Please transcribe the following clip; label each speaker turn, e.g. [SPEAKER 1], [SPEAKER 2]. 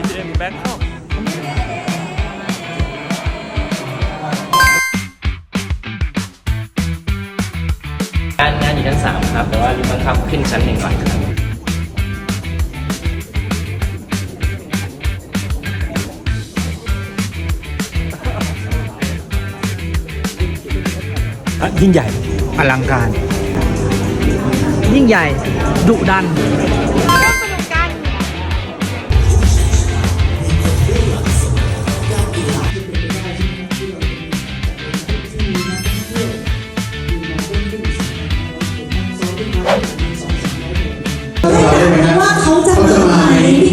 [SPEAKER 1] งคอก
[SPEAKER 2] งานงานอยู่ชั้นสามครับ แต่ว่าบังคับขึ้นชั้นหนึ่งก่อนครับ
[SPEAKER 1] ยิ่งใหญ่อลังการ
[SPEAKER 3] ยิ่งใหญ่ดุดัน
[SPEAKER 4] จะมาไหม